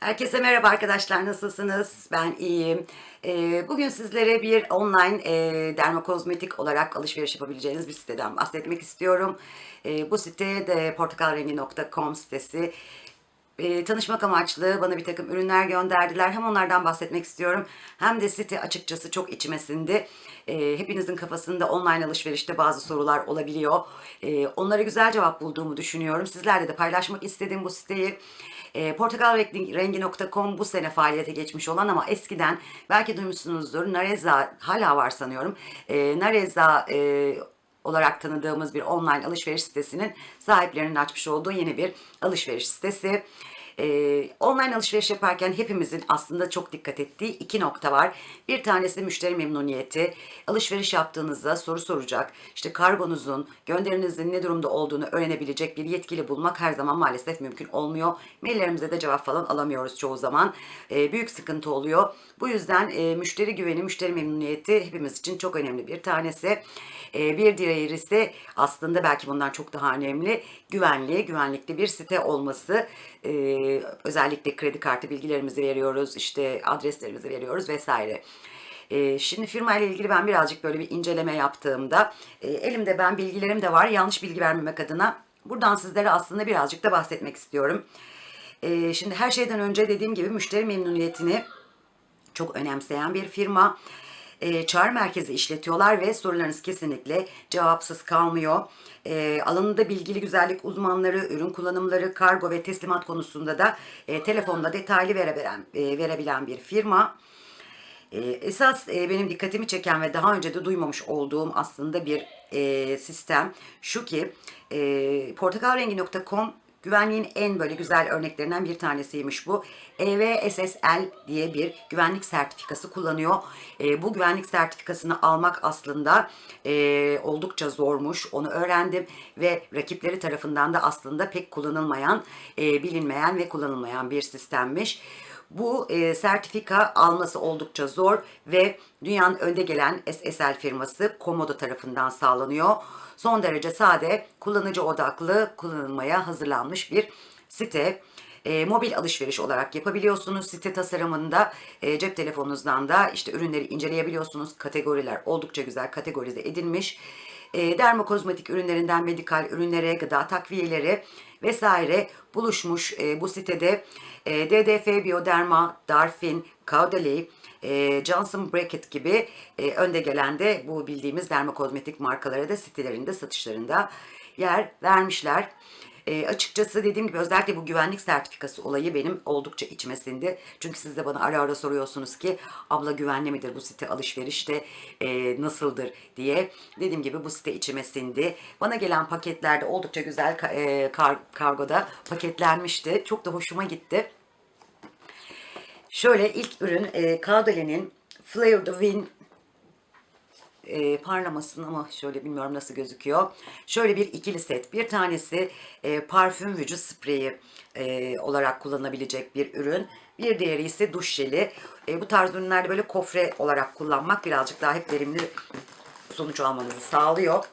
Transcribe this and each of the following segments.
Herkese merhaba arkadaşlar nasılsınız? Ben iyiyim. Ee, bugün sizlere bir online e, dermokozmetik olarak alışveriş yapabileceğiniz bir siteden bahsetmek istiyorum. Ee, bu site de portakalrengi.com sitesi. Ee, tanışmak amaçlı bana bir takım ürünler gönderdiler. Hem onlardan bahsetmek istiyorum hem de site açıkçası çok içime sindi. Ee, hepinizin kafasında online alışverişte bazı sorular olabiliyor. Ee, onlara güzel cevap bulduğumu düşünüyorum. Sizlerle de paylaşmak istedim bu siteyi. E, portakalrengi.com bu sene faaliyete geçmiş olan ama eskiden belki duymuşsunuzdur Nareza hala var sanıyorum. E, Nareza e, olarak tanıdığımız bir online alışveriş sitesinin sahiplerinin açmış olduğu yeni bir alışveriş sitesi. Ee, online alışveriş yaparken hepimizin aslında çok dikkat ettiği iki nokta var. Bir tanesi müşteri memnuniyeti. Alışveriş yaptığınızda soru soracak, işte kargonuzun, gönderinizin ne durumda olduğunu öğrenebilecek bir yetkili bulmak her zaman maalesef mümkün olmuyor. Maillerimize de cevap falan alamıyoruz çoğu zaman. Ee, büyük sıkıntı oluyor. Bu yüzden e, müşteri güveni, müşteri memnuniyeti hepimiz için çok önemli bir tanesi. Ee, bir diğeri ise aslında belki bundan çok daha önemli güvenli, güvenlikli bir site olması. Ee, özellikle kredi kartı bilgilerimizi veriyoruz, işte adreslerimizi veriyoruz vesaire. Ee, şimdi firma ile ilgili ben birazcık böyle bir inceleme yaptığımda e, elimde ben bilgilerim de var yanlış bilgi vermemek adına buradan sizlere aslında birazcık da bahsetmek istiyorum. Ee, şimdi her şeyden önce dediğim gibi müşteri memnuniyetini çok önemseyen bir firma. E, çağrı merkezi işletiyorlar ve sorularınız kesinlikle cevapsız kalmıyor. E, alanında bilgili güzellik uzmanları, ürün kullanımları, kargo ve teslimat konusunda da e, telefonda detaylı verebilen, e, verebilen bir firma. E, esas e, benim dikkatimi çeken ve daha önce de duymamış olduğum aslında bir e, sistem şu ki e, portakalrengi.com güvenliğin en böyle güzel örneklerinden bir tanesiymiş bu. EVSSL diye bir güvenlik sertifikası kullanıyor. E, bu güvenlik sertifikasını almak aslında e, oldukça zormuş. Onu öğrendim ve rakipleri tarafından da aslında pek kullanılmayan, e, bilinmeyen ve kullanılmayan bir sistemmiş. Bu e, sertifika alması oldukça zor ve dünyanın önde gelen SSL firması Komodo tarafından sağlanıyor. Son derece sade, kullanıcı odaklı kullanılmaya hazırlanmış bir site. E, mobil alışveriş olarak yapabiliyorsunuz. Site tasarımında e, cep telefonunuzdan da işte ürünleri inceleyebiliyorsunuz. Kategoriler oldukça güzel kategorize edilmiş. E, dermokozmetik ürünlerinden medikal ürünlere, gıda takviyeleri vesaire buluşmuş e, bu sitede. E, DDF, Bioderma, Darfin, Caudalie, e, Johnson Bracket gibi e, önde gelen de bu bildiğimiz dermokozmetik markalara da sitelerinde satışlarında yer vermişler. E, açıkçası dediğim gibi özellikle bu güvenlik sertifikası olayı benim oldukça içime sindi. Çünkü siz de bana ara ara soruyorsunuz ki abla güvenli midir bu site alışverişte e, nasıldır diye. Dediğim gibi bu site içime sindi. Bana gelen paketlerde oldukça güzel e, kar- kargoda paketlenmişti. Çok da hoşuma gitti. Şöyle ilk ürün e, Caudalie Flair the Wind e, parlamasın ama şöyle bilmiyorum nasıl gözüküyor. Şöyle bir ikili set. Bir tanesi e, parfüm vücut spreyi e, olarak kullanabilecek bir ürün. Bir diğeri ise duş jeli. E, bu tarz ürünlerde böyle kofre olarak kullanmak birazcık daha hep verimli sonuç almanızı sağlıyor.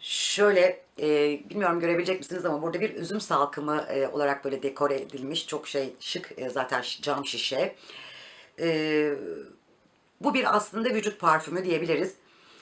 Şöyle e, bilmiyorum görebilecek misiniz ama burada bir üzüm salkımı e, olarak böyle dekore edilmiş. Çok şey şık e, zaten cam şişe. E, bu bir aslında vücut parfümü diyebiliriz.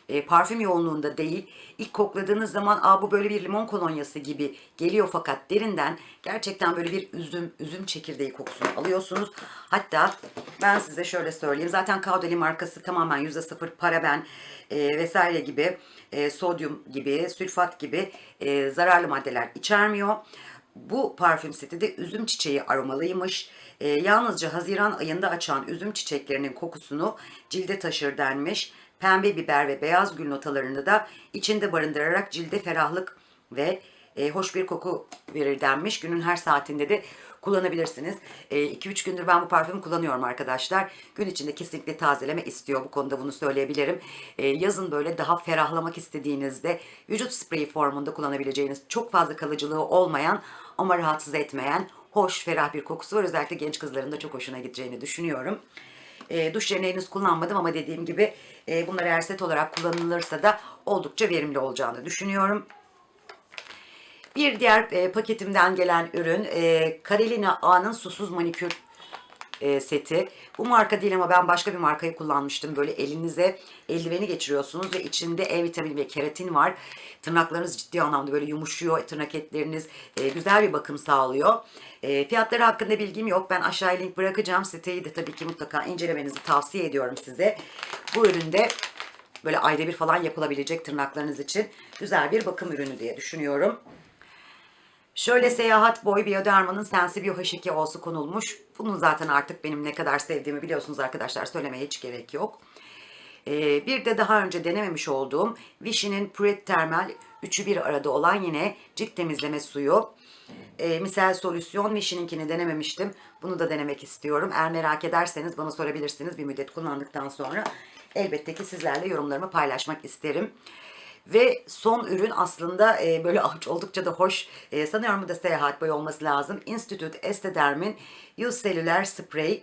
E, parfüm yoğunluğunda değil. İlk kokladığınız zaman Aa, bu böyle bir limon kolonyası gibi geliyor fakat derinden gerçekten böyle bir üzüm üzüm çekirdeği kokusunu alıyorsunuz. Hatta ben size şöyle söyleyeyim. Zaten Caudalie markası tamamen %0 paraben e, vesaire gibi e, sodyum gibi, sülfat gibi e, zararlı maddeler içermiyor. Bu parfüm seti de üzüm çiçeği aromalıymış. E, yalnızca Haziran ayında açan üzüm çiçeklerinin kokusunu cilde taşır denmiş. Pembe biber ve beyaz gül notalarını da içinde barındırarak cilde ferahlık ve e, hoş bir koku verir denmiş. Günün her saatinde de kullanabilirsiniz. 2-3 gündür ben bu parfümü kullanıyorum arkadaşlar. Gün içinde kesinlikle tazeleme istiyor. Bu konuda bunu söyleyebilirim. E, yazın böyle daha ferahlamak istediğinizde vücut spreyi formunda kullanabileceğiniz çok fazla kalıcılığı olmayan ama rahatsız etmeyen hoş ferah bir kokusu var. Özellikle genç kızların da çok hoşuna gideceğini düşünüyorum. E, duş jelini henüz kullanmadım ama dediğim gibi e, bunlar eğer set olarak kullanılırsa da oldukça verimli olacağını düşünüyorum. Bir diğer e, paketimden gelen ürün e, Carolina A'nın susuz manikür e, seti. Bu marka değil ama ben başka bir markayı kullanmıştım. Böyle elinize eldiveni geçiriyorsunuz ve içinde E vitamini ve keratin var. Tırnaklarınız ciddi anlamda böyle yumuşuyor. Tırnak etleriniz e, güzel bir bakım sağlıyor. E, fiyatları hakkında bilgim yok. Ben aşağıya link bırakacağım. Siteyi de tabii ki mutlaka incelemenizi tavsiye ediyorum size. Bu üründe böyle ayda bir falan yapılabilecek tırnaklarınız için güzel bir bakım ürünü diye düşünüyorum. Şöyle seyahat boy Bioderma'nın Sensibio H2 olsu konulmuş. Bunu zaten artık benim ne kadar sevdiğimi biliyorsunuz arkadaşlar. Söylemeye hiç gerek yok. Ee, bir de daha önce denememiş olduğum Vichy'nin Pret Thermal üçü bir arada olan yine cilt temizleme suyu. Ee, misal solüsyon Vichy'ninkini denememiştim. Bunu da denemek istiyorum. Eğer merak ederseniz bana sorabilirsiniz bir müddet kullandıktan sonra. Elbette ki sizlerle yorumlarımı paylaşmak isterim. Ve son ürün aslında e, böyle oldukça da hoş. E, sanıyorum bu da seyahat boyu olması lazım. Institute Estederm'in Yüzselüler Spray.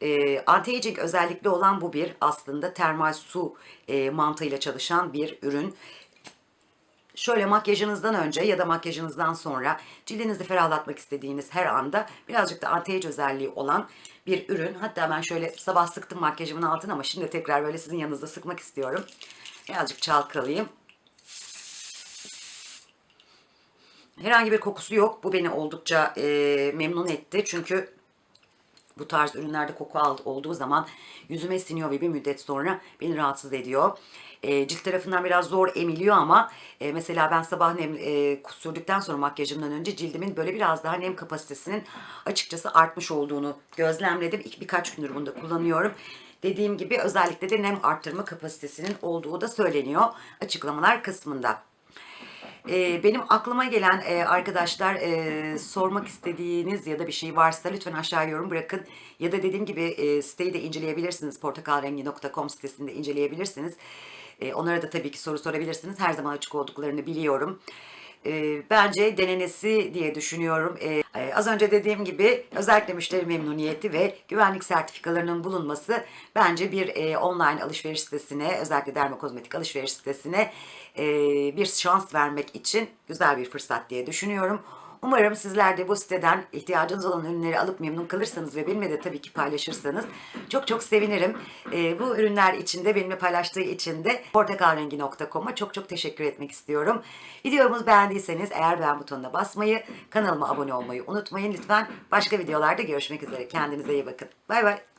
E, anti-aging özellikli olan bu bir aslında termal su e, mantığıyla çalışan bir ürün. Şöyle makyajınızdan önce ya da makyajınızdan sonra cildinizi ferahlatmak istediğiniz her anda birazcık da anti-age özelliği olan bir ürün. Hatta ben şöyle sabah sıktım makyajımın altına ama şimdi tekrar böyle sizin yanınızda sıkmak istiyorum. Birazcık çalkalayayım. Herhangi bir kokusu yok. Bu beni oldukça e, memnun etti. Çünkü bu tarz ürünlerde koku olduğu zaman yüzüme siniyor ve bir müddet sonra beni rahatsız ediyor. E, cilt tarafından biraz zor emiliyor ama e, mesela ben sabah nem e, sürdükten sonra makyajımdan önce cildimin böyle biraz daha nem kapasitesinin açıkçası artmış olduğunu gözlemledim. İlk birkaç gündür bunu da kullanıyorum. Dediğim gibi özellikle de nem arttırma kapasitesinin olduğu da söyleniyor açıklamalar kısmında. Ee, benim aklıma gelen e, arkadaşlar e, sormak istediğiniz ya da bir şey varsa lütfen aşağı yorum bırakın. Ya da dediğim gibi e, siteyi de inceleyebilirsiniz. portakalrengi.com sitesinde inceleyebilirsiniz. E, onlara da tabii ki soru sorabilirsiniz. Her zaman açık olduklarını biliyorum. E, bence denenesi diye düşünüyorum. E, e, az önce dediğim gibi özellikle müşteri memnuniyeti ve güvenlik sertifikalarının bulunması bence bir e, online alışveriş sitesine özellikle dermokozmetik alışveriş sitesine e, bir şans vermek için güzel bir fırsat diye düşünüyorum. Umarım sizler de bu siteden ihtiyacınız olan ürünleri alıp memnun kalırsanız ve benimle de tabii ki paylaşırsanız çok çok sevinirim. Ee, bu ürünler için de benimle paylaştığı için de portakalrengi.com'a çok çok teşekkür etmek istiyorum. Videomuzu beğendiyseniz eğer beğen butonuna basmayı, kanalıma abone olmayı unutmayın lütfen. Başka videolarda görüşmek üzere. Kendinize iyi bakın. Bay bay.